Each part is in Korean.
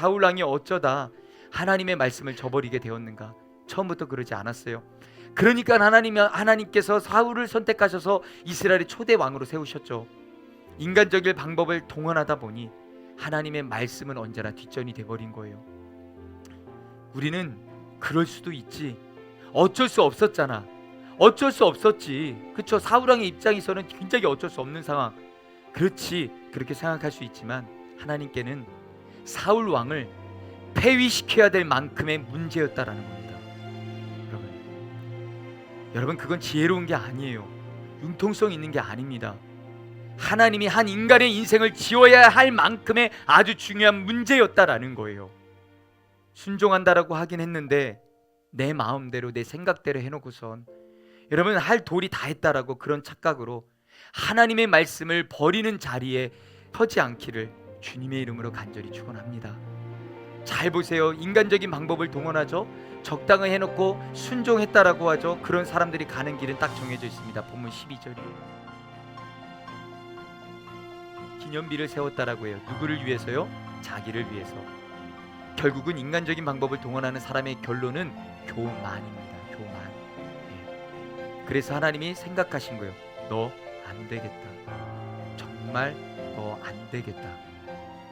사울 왕이 어쩌다 하나님의 말씀을 저버리게 되었는가? 처음부터 그러지 않았어요. 그러니까 하나님 하나님께서 사울을 선택하셔서 이스라엘의 초대 왕으로 세우셨죠. 인간적인 방법을 동원하다 보니 하나님의 말씀은 언제나 뒷전이 돼 버린 거예요. 우리는 그럴 수도 있지. 어쩔 수 없었잖아. 어쩔 수 없었지. 그쵸? 사울 왕의 입장에서는 굉장히 어쩔 수 없는 상황. 그렇지. 그렇게 생각할 수 있지만 하나님께는 사울 왕을 폐위시켜야 될 만큼의 문제였다라는 겁니다. 여러분. 여러분 그건 지혜로운 게 아니에요. 융통성 있는 게 아닙니다. 하나님이 한 인간의 인생을 지어야 할 만큼의 아주 중요한 문제였다라는 거예요. 순종한다라고 하긴 했는데 내 마음대로 내 생각대로 해놓고선 여러분 할 도리 다 했다라고 그런 착각으로 하나님의 말씀을 버리는 자리에 터지 않기를 주님의 이름으로 간절히 축원합니다. 잘 보세요. 인간적인 방법을 동원하죠. 적당히 해놓고 순종했다라고 하죠. 그런 사람들이 가는 길은 딱 정해져 있습니다. 본문 12절이 기념비를 세웠다라고 해요. 누구를 위해서요? 자기를 위해서. 결국은 인간적인 방법을 동원하는 사람의 결론은 교만입니다. 교만. 예. 그래서 하나님이 생각하신 거예요. 너 안 되겠다. 정말 너 안 되겠다.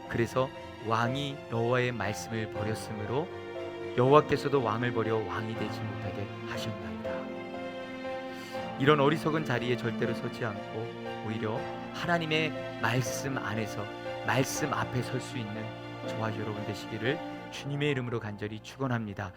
그래서 왕이 여호와의 말씀을 버렸으므로 여호와께서도 왕을 버려 왕이 되지 못하게 하셨나이다. 이런 어리석은 자리에 절대로 서지 않고 오히려 하나님의 말씀 안에서 말씀 앞에 설 수 있는 저와 여러분 되시기를 주님의 이름으로 간절히 축원합니다.